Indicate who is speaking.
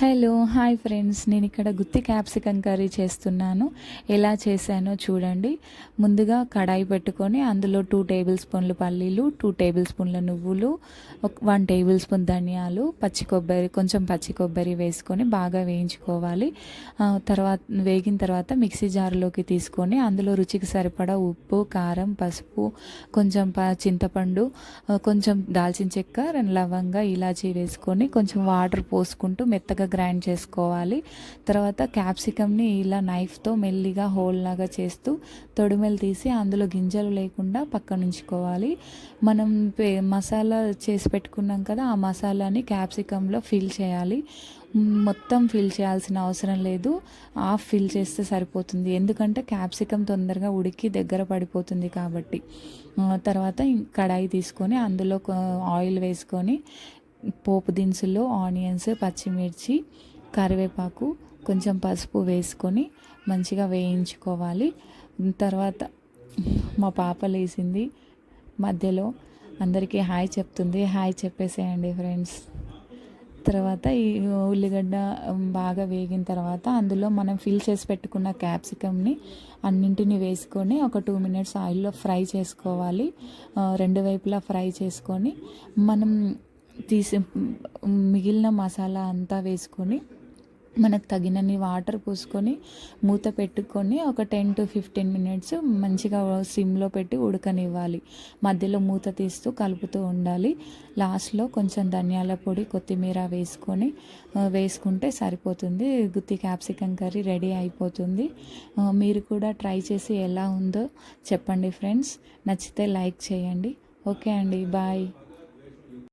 Speaker 1: Hello hi friends నేను ఇక్కడ గుత్తి capsicum curry చేస్తున్నాను. ఎలా చేశానో చూడండి. ముందుగా కడాయి పెట్టుకొని అందులో టూ టేబుల్ స్పూన్లు పల్లీలు టూ టేబుల్ స్పూన్ల నువ్వులు వన్ టేబుల్ స్పూన్ ధనియాలు పచ్చి కొబ్బరి కొంచెం పచ్చి కొబ్బరి వేసుకొని బాగా వేయించుకోవాలి. తర్వాత వేగిన తర్వాత మిక్సీ జార్లోకి తీసుకొని అందులో రుచికి సరిపడా ఉప్పు కారం పసుపు కొంచెం ప చింతపండు కొంచెం దాల్చిన చెక్క రెండు లవంగా ఇలాచీ వేసుకొని కొంచెం వాటర్ పోసుకుంటూ మెత్తగా గ్రైండ్ చేసుకోవాలి. తర్వాత క్యాప్సికమ్ని ఇలా నైఫ్తో మెల్లిగా హోల్ లాగా చేస్తూ తొడిమెలు తీసి అందులో గింజలు లేకుండా పక్కన ఉంచుకోవాలి. మనం మసాలా చేసి పెట్టుకున్నాం కదా ఆ మసాలాని క్యాప్సికంలో ఫిల్ చేయాలి. మొత్తం ఫిల్ చేయాల్సిన అవసరం లేదు. ఆఫ్ ఫిల్ చేస్తే సరిపోతుంది. ఎందుకంటే క్యాప్సికమ్ తొందరగా ఉడికి దగ్గర పడిపోతుంది కాబట్టి. తర్వాత కడాయి తీసుకొని అందులో ఆయిల్ వేసుకొని పోపు దినుసుల్లో ఆనియన్స్ పచ్చిమిర్చి కరివేపాకు కొంచెం పసుపు వేసుకొని మంచిగా వేయించుకోవాలి. తర్వాత మా పాప లేచింది. మధ్యలో అందరికీ హాయ్ చెప్తుంది. హాయ్ చెప్పేసేయండి ఫ్రెండ్స్. తర్వాత ఈ ఉల్లిగడ్డ బాగా వేగిన తర్వాత అందులో మనం ఫిల్ చేసి పెట్టుకున్న క్యాప్సికమ్ని అన్నింటిని వేసుకొని ఒక టూ మినిట్స్ ఆయిల్లో ఫ్రై చేసుకోవాలి. రెండు వైపులా ఫ్రై చేసుకొని మనం తీసి మిగిలిన మసాలా అంతా వేసుకొని మనకు తగినన్ని వాటర్ పోసుకొని మూత పెట్టుకొని ఒక టెన్ టు ఫిఫ్టీన్ మినిట్స్ మంచిగా సిమ్లో పెట్టి ఉడకనివ్వాలి. మధ్యలో మూత తీస్తూ కలుపుతూ ఉండాలి. లాస్ట్లో కొంచెం ధనియాల పొడి కొత్తిమీర వేసుకొని వేసుకుంటే సరిపోతుంది. గుత్తి క్యాప్సికం కర్రీ రెడీ అయిపోతుంది. మీరు కూడా ట్రై చేసి ఎలా ఉందో చెప్పండి ఫ్రెండ్స్. నచ్చితే లైక్ చేయండి. ఓకే అండి. బాయ్.